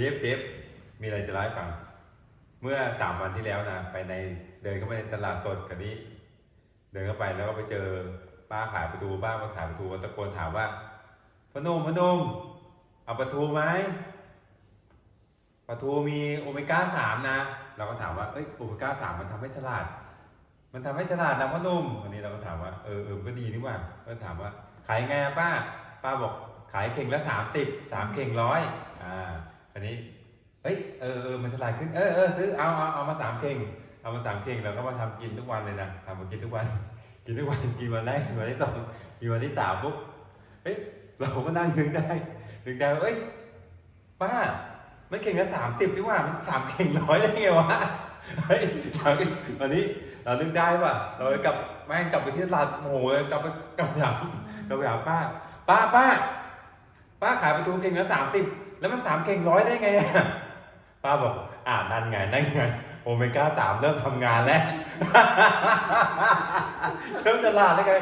ทิปทิปมีอะไรจะเล่าให้ฟัง เมื่อสามวันที่แล้วนะไปในเดินเข้าไปในตลาดสดกันนี้ เดินเข้าไปแล้วก็ไปเจอป้าขายประตูป้ามาขายประตูตะโกนถามว่าพอหนุ่มพอหนุ่มเอาประตูไหมประตูมีโอเมก้าสามนะ เราก็ถามว่าเอ้ยโอเมก้าสามมันทำให้ฉลาด มันทำให้ฉลาดนะพ่อหนุ่มวันนี้เราก็ถามว่าเออเออก็ดีนี่ว่าก็ถามว่าขายไงป้า ป้าบอกขายเข่งละสามสิบสามเข่งร้อยอ่า อันนี้เฮ้ยเออเออมันฉลาดขึ้นเออเออซื้อเอาเอาเอามาสามเข่งเอามาสามเข่งแล้วก็มาทำกินทุกวันเลยนะทำมากินทุกวัน กินทุกวันกินวันแรกกินวันที่สองกินวันที่สามปุ๊บเฮ้ยเราก็นั่งนึกได้นึกได้เอ้ยป้าไม่เข่งละสามสิบดีกว่ามันสามเข่งร้อยได้ไงวะเฮ้ยถามวันนี้เรานึกได้ป่ะเรากลับแม่งกลับไปที่ตลาดโอ้โหกลับไปกลับไปหากลับไปหาป้า ป้าป้าป้าขายประตูเก่งละสามสิบ แล้วมันสามเก่งร้อยได้ไงอะป้าบอกอ่านั่นไงนั่นไงโอเมก้าสามเริ่มทำงานแล้วเริ่มตลาดแล้วไง